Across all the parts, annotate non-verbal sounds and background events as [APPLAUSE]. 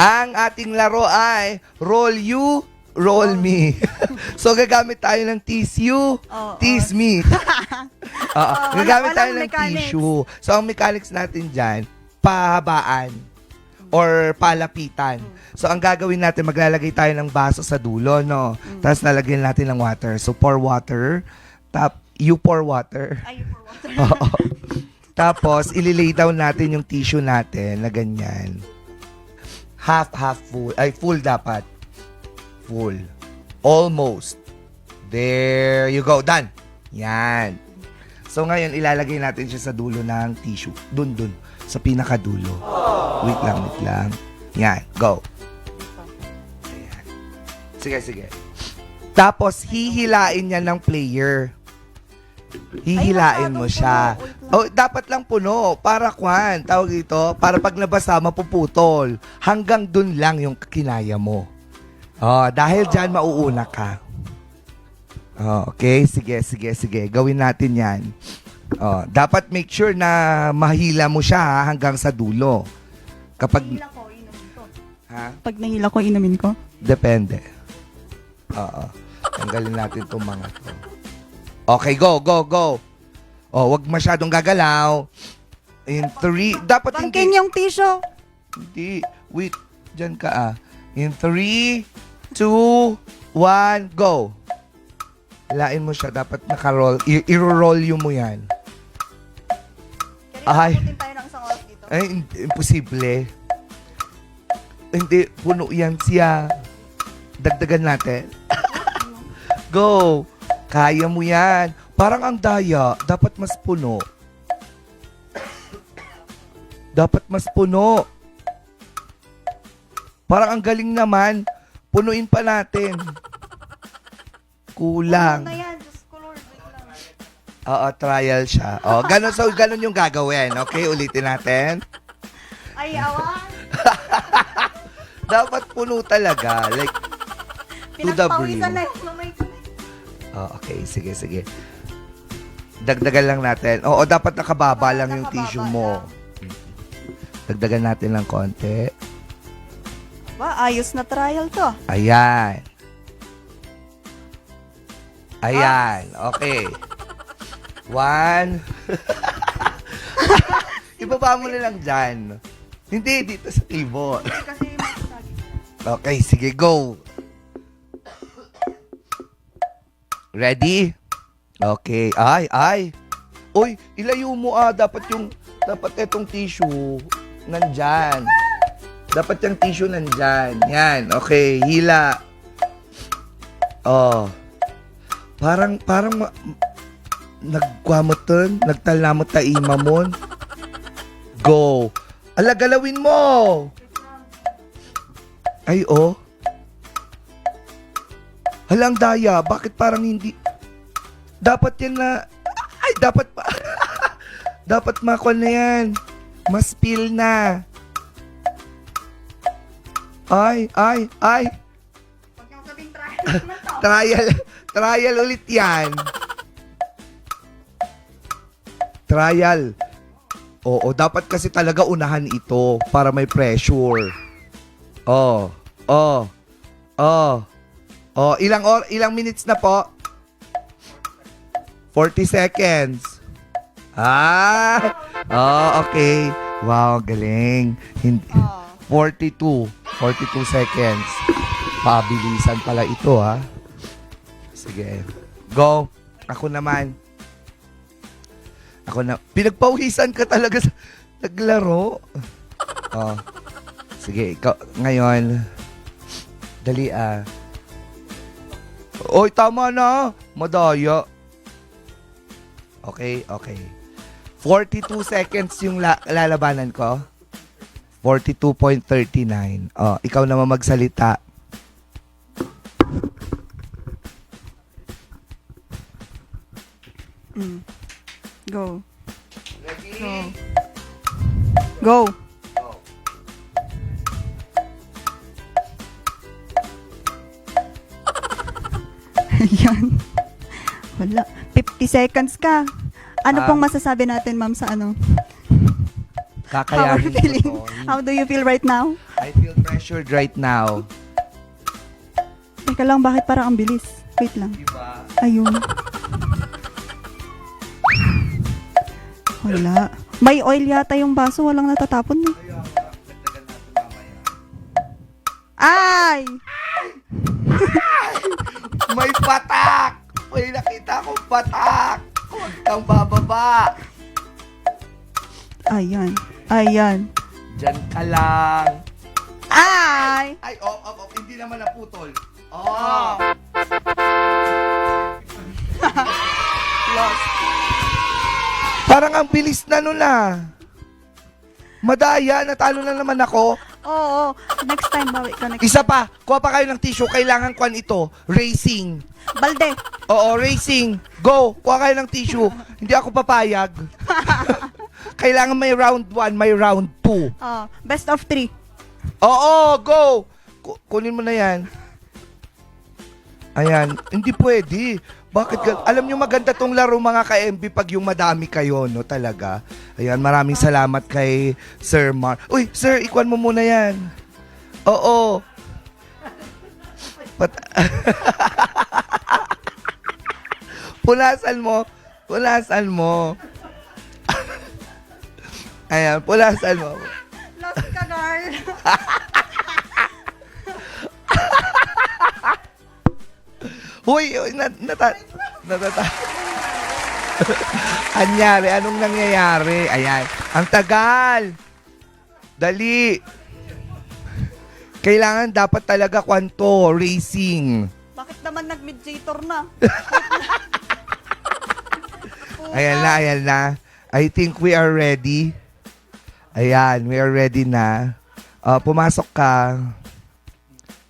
Ang ating laro ay roll you, roll me. [LAUGHS] so gagamit tayo ng tease you, Oo. tease me. [LAUGHS] Oo, gagamit walang- tayo walang ng mechanics. tissue. So ang mechanics natin dyan, pahabaan or palapitan. So ang gagawin natin, maglalagay tayo ng baso sa dulo, no? Tapos lalagyan natin ng water. So pour water, tap, you pour water. Ay, for water. [LAUGHS] Oo. Tapos, ililay down natin yung tissue natin na ganyan. Half, half full. Ay, full dapat. Full. Almost. There you go. Done. Yan. So, ngayon, ilalagay natin siya sa dulo ng tissue. Dun, dun. Sa pinakadulo. Wait lang, wait lang. Yan. Go. Ayan. Sige, sige. Tapos, hihilain niya ng player. Hihilain mo siya. puno. Oh, dapat lang puno. Para kwan, tawag dito, para pag nabasa, mapuputol. Hanggang dun lang yung kinaya mo. Oh, dahil dyan, mauuna ka. Oh, okay, sige, sige, sige. Gawin natin yan. Oh, dapat make sure na mahila mo siya ha, hanggang sa dulo. Kapag, Nahila ko, inumin ko. ha? Pag nahila ko, inumin ko. Depende. Oo. Tanggalin natin itong mga to. Okay, go, go, go. Oh, wag masyadong gagalaw. In three, dapat Bangkin hindi. yung tissue. Hindi. Wait, dyan ka ah. In three, two, one, go. Lain mo siya. Dapat naka-roll. I- I-roll yung mo yan. Ay. Abutin tayo ng isang oras dito. Ay, im- imposible. Hindi, puno yan siya. Dagdagan natin. [LAUGHS] Go! Kaya mo yan. Parang ang daya, dapat mas puno. Dapat mas puno. Parang ang galing naman. Punuin pa natin. Kulang. Ano na yan? Diyos ko, Lord. Wait lang. Oo, trial siya. Oh, ganun, so, ganun yung gagawin. Okay, ulitin natin. Ay, awan. [LAUGHS] Dapat puno talaga. Like, To the Pinagpawisan brim. na yung. Oh, okay, sige, sige. Dagdagan lang natin. Oo, dapat nakababa lang yung nakababa tissue mo. lang. Dagdagan natin ng konti. Ba, ayos na trial to. Ayan. Ayan. Okay. One. [LAUGHS] Ibaba mo na lang dyan. Hindi, dito sa table. Kasi masasagi. Okay, sige, go. Ready? Okay. Ay, ay. Uy, ilayo mo ah. Dapat yung, dapat itong tissue nandyan. Dapat yung tissue nandyan. Yan, okay. Hila. Oh. Parang, parang, ma- nagkwamot ton, nagtalamot ta ima mon. Go. Ala, galawin mo. Ay, oh. Halang daya, bakit parang hindi... Dapat yan na... Ay, dapat pa... [LAUGHS] dapat makon na yan. Mas spill na. Ay, ay, ay. Huwag niyong sabing trial naman to. [LAUGHS] Trial, trial ulit yan. Trial. Oo, dapat kasi talaga unahan ito para may pressure. Oh, oh, oh, oh. Ilang or, ilang minutes na po? 40 seconds. Ah, oh, okay. Wow, galing. Hindi, Oh. 42. 42 seconds. Pabilisan pala ito, ha? Sige. Go. Ako naman. Ako na. Pinagpawisan ka talaga sa naglaro. Oh. Sige, ikaw. Ngayon. Dali, ah. Oy, tama na. Madaya. Okay, okay. 42 [LAUGHS] seconds yung la- lalabanan ko. 42.39. Oh, ikaw naman magsalita. Mm. Go. Go. Go. [LAUGHS] Ayan. Wala. 50 seconds ka. Ano Ah. pong masasabi natin, ma'am, sa ano? How are Kakayanin ko feeling? to. How do you feel right now? I feel pressure pressured right now. Teka lang, bakit parang ang bilis? Wait lang. Diba? Ayun. Wala. May oil yata yung baso, walang natatapon eh. Kaya nga, dagdagan natin mamaya. Ay! Patak! May nakita akong patak! Huwag kang bababa! Ayan. Ayan. Diyan ka lang. Ay! Ay, oh, oh, oh, hindi naman naputol. Oh! Lost. Parang ang bilis na nun ah. Madaya, natalo na naman ako. Oo. Next time, bawi ka next Isa pa, kuha pa kayo ng tissue. Kailangan kwan ito. Racing. Balde. [LAUGHS] Oo, racing. Go, kuha kayo ng tissue. Hindi ako papayag. [LAUGHS] Kailangan may round 1, may round 2. Oh, best of three. Oo, go! Ku- kunin mo na yan. Ayan, hindi pwede. Bakit? ga- Alam nyo maganda tong laro mga ka-MB pag yung madami kayo, no? Talaga. Ayan, maraming salamat kay Sir Mar. Uy, sir, ikuan mo muna yan. Oo. Pat [LAUGHS] Pulasan mo. Pulasan mo. [LAUGHS] Ayan, pulasan mo. Lost ka, girl. [LAUGHS] Huy, huy, nat, nata, natata. [LAUGHS] Anyari, anong nangyayari? Ayan, ang tagal. Dali. Kailangan dapat talaga kwanto, racing. Bakit naman nag-mediator na? Ayan na, ayan na. I think we are ready. Ayan, we are ready na. Uh, pumasok ka.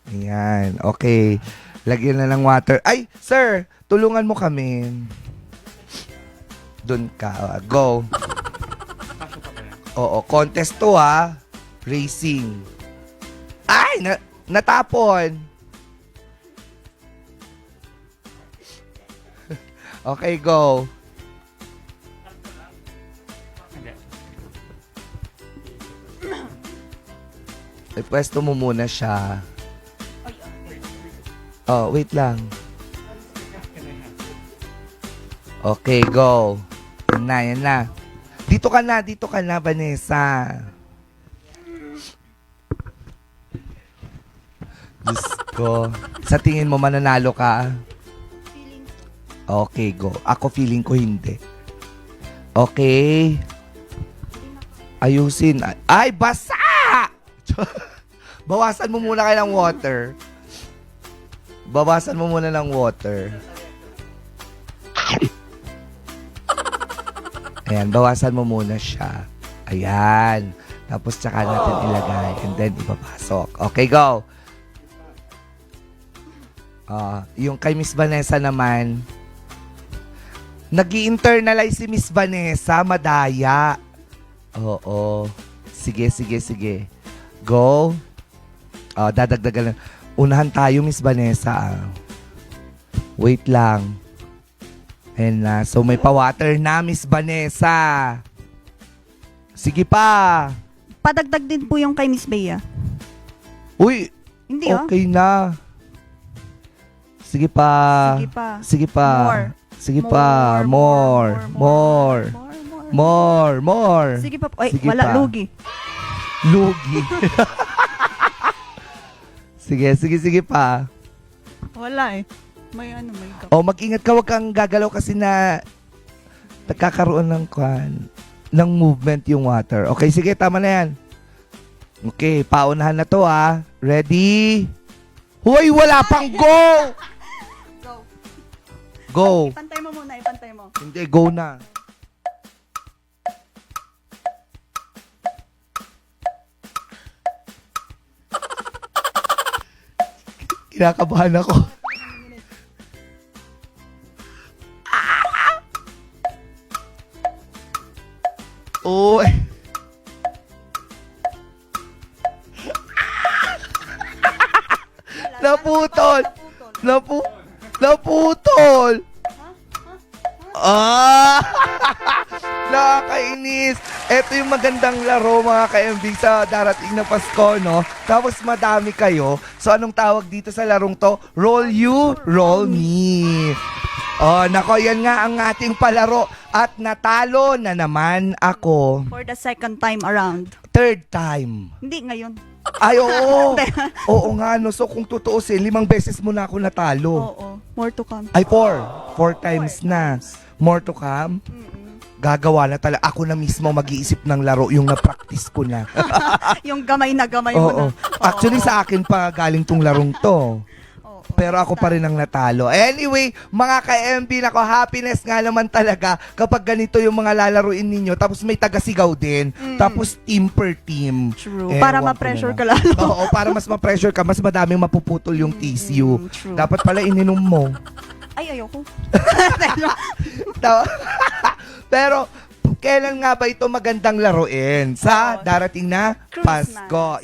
Ayan, okay. Lagyan na ng water. Ay, sir, tulungan mo kami. Doon ka. Uh, go. [LAUGHS] Oo, contest to ha. Racing. Ay, na, natapon. [LAUGHS] okay, go. Eh, pwesto mo muna siya. Oh, wait lang. Okay, go. Yan na, yan na. Dito ka na, dito ka na, Vanessa. Diyos ko. Sa tingin mo, mananalo ka? Okay, go. Ako feeling ko hindi. Okay. Ayusin. Ay, basa! [LAUGHS] Bawasan mo muna kayo ng water. Bawasan mo muna ng water. Ayan, bawasan mo muna siya. Ayan. Tapos tsaka natin ilagay and then ipapasok. Okay, go. Ah, yung kay Miss Vanessa naman, nag internalize si Miss Vanessa, madaya. Oo. Sige, sige, sige. Go. Ah, dadagdagan lang. Unahan tayo, Miss Vanessa. ah. Wait lang. Ayan na. So, may pa-water na, Miss Vanessa. Sige pa. Padagdag din po yung kay Miss Bea. Uy, Hindi oh. okay na. Sige pa. Sige pa. Sige pa. More. Sige pa. More. More. More, more. More. More. Sige pa. Ay, Sige wala. pa. Lugi. Lugi. sige, sige, sige pa. Wala eh. May ano, may gap. O, mag-ingat ka. Huwag kang gagalaw kasi na nagkakaroon ng kwan, ng movement yung water. Okay, sige. Tama na yan. Okay, paunahan na to ah. Ready? Hoy, wala pang go! [LAUGHS] Go. Go. Ipantay mo muna, ipantay mo. Hindi, go na. Kinakabahan ako. Uy. Naputol. Napu naputol. Ah! [LAUGHS] Nakakainis. Ito yung magandang laro mga ka-MB sa darating na Pasko, no? Tapos madami kayo. So anong tawag dito sa larong to? Roll you, roll me. Oh, nako, yan nga ang ating palaro. At natalo na naman ako. For the second time around. Third time. Hindi ngayon. Ay, oo. [LAUGHS] oo nga, no. So kung tutuusin, limang beses mo na ako natalo. Oo. More to come. Ay, four. Four times na. More to come. Gagawa na talaga. Ako na mismo mag-iisip ng laro yung na-practice ko na. [LAUGHS] yung gamay na gamay mo Oo. na. Actually, sa akin pa galing tong larong to. Oo. Pero ako pa rin ang natalo. Anyway, mga ka-MB, nako, happiness nga naman talaga kapag ganito yung mga lalaruin ninyo. Tapos may tagasigaw din. Tapos team per team. True. Ewan Para ko ma-pressure na ka lalo. Oo, para mas ma-pressure ka, mas madaming mapuputol yung tissue. Mm, true. Dapat pala ininom mo. Ay, ayoko. [LAUGHS] [LAUGHS] Pero, kailan nga ba ito magandang laruin? Sa darating na. Pasko.